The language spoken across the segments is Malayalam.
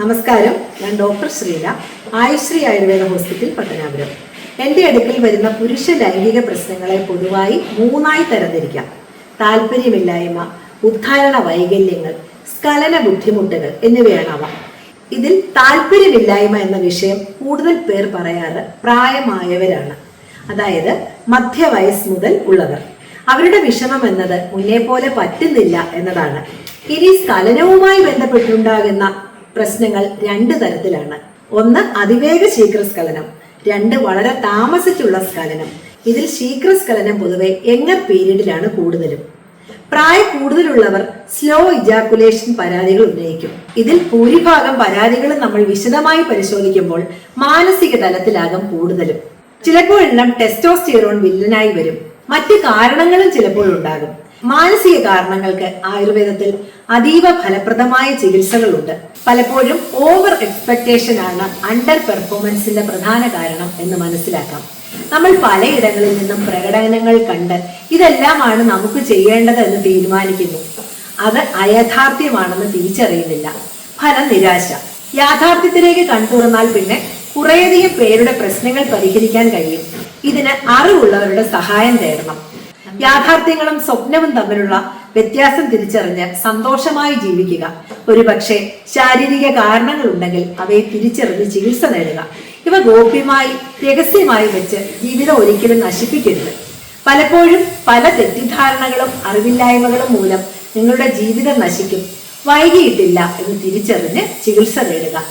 നമസ്കാരം. ഞാൻ ഡോക്ടർ ശ്രീല ആയുശ്രീ ആയുർവേദ ഹോസ്പിറ്റൽ പത്തനാപുരം. എന്റെ അടുക്കൽ വരുന്ന പുരുഷ ലൈംഗിക പ്രശ്നങ്ങളെ പൊതുവായി മൂന്നായി തരംതിരിക്കാം. താല്പര്യമില്ലായ്മ ഉദ്ധാരണ വൈകല്യങ്ങൾ സ്കലന ബുദ്ധിമുട്ടുകൾ എന്നിവയാണ് അവ ഇതിൽ താല്പര്യമില്ലായ്മ എന്ന വിഷയം കൂടുതൽ പേർ പറയാറ് പ്രായമായവരാണ്. അതായത് മധ്യവയസ് മുതൽ ഉള്ളവർ. അവരുടെ വിഷമം എന്നത് മുന്നേ പോലെ പറ്റുന്നില്ല എന്നതാണ്. ഇനി സ്ഖലനവുമായി ബന്ധപ്പെട്ടുണ്ടാകുന്ന പ്രശ്നങ്ങൾ രണ്ട് തരത്തിലാണ്. ഒന്ന് അതിവേഗ ശീഘ്രസ്ഖലനം രണ്ട് വളരെ താമസിച്ചുള്ള സ്ഖലനം. ഇതിൽ ശീഘ്രസ്ഖലനം പൊതുവെ എങ്ങർ പീരീഡിലാണ് കൂടുതലും. പ്രായ കൂടുതലുള്ളവർ സ്ലോ ഇജാക്കുലേഷൻ പരാതികൾ ഉന്നയിക്കും. ഇതിൽ ഭൂരിഭാഗം പരാതികൾ നമ്മൾ വിശദമായി പരിശോധിക്കുമ്പോൾ മാനസിക തലത്തിലാകും കൂടുതലും. ചിലപ്പോഴെല്ലാം ടെസ്റ്റോസ്റ്റിയറോൺ വില്ലനായി വരും. മറ്റു കാരണങ്ങളും ചിലപ്പോൾ ഉണ്ടാകും. മാനസിക കാരണങ്ങൾക്ക് ആയുർവേദത്തിൽ അതീവ ഫലപ്രദമായ ചികിത്സകളുണ്ട്. പലപ്പോഴും ഓവർ എക്സ്പെക്ടേഷൻ ആണ് അണ്ടർ പെർഫോമൻസിന്റെ പ്രധാന കാരണം എന്ന് മനസ്സിലാക്കാം. നമ്മൾ പലയിടങ്ങളിൽ നിന്നും പ്രകടനങ്ങൾ കണ്ട് ഇതെല്ലാമാണ് നമുക്ക് ചെയ്യേണ്ടത് എന്ന് തീരുമാനിക്കുന്നു. അത് അയഥാർത്ഥ്യമാണെന്ന് തിരിച്ചറിയുന്നില്ല. ഫലം നിരാശ. യാഥാർത്ഥ്യത്തിലേക്ക് കൺതുറന്നാൽ പിന്നെ കുറേയധികം പേരുടെ പ്രശ്നങ്ങൾ പരിഹരിക്കാൻ കഴിയും. ഇതിന് അറിവുള്ളവരുടെ സഹായം തേടണം. യാഥാർത്ഥ്യങ്ങളും സ്വപ്നവും തമ്മിലുള്ള വ്യത്യാസം തിരിച്ചറിഞ്ഞ് സന്തോഷമായി ജീവിക്കുക. ഒരുപക്ഷെ ശാരീരിക കാരണങ്ങൾ ഉണ്ടെങ്കിൽ അവയെ തിരിച്ചറിഞ്ഞ് ചികിത്സ നേടുക. ഇവ ഗോപ്യമായി രഹസ്യമായി വെച്ച് ജീവിതം ഒരിക്കലും നശിപ്പിക്കരുത്. പലപ്പോഴും പല തെറ്റിദ്ധാരണകളും അറിവില്ലായ്മകളും മൂലം നിങ്ങളുടെ ജീവിതം നശിക്കും. വൈകിയിട്ടില്ല എന്ന് തിരിച്ചറിഞ്ഞ് ചികിത്സ നേടുക.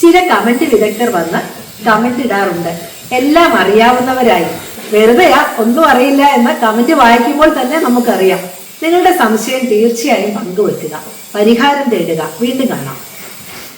ചില കമന്റ് വിദഗ്ധർ വന്ന് കമന്റ് ഇടാറുണ്ട്. എല്ലാം അറിയാവുന്നവരായി. വെറുതെയാ ഒന്നും അറിയില്ല എന്ന കമന്റ് വായിക്കുമ്പോൾ തന്നെ നമുക്കറിയാം. നിങ്ങളുടെ സംശയം തീർച്ചയായും പങ്കുവെക്കുക. പരിഹാരം തേടുക. വീണ്ടും കാണാം.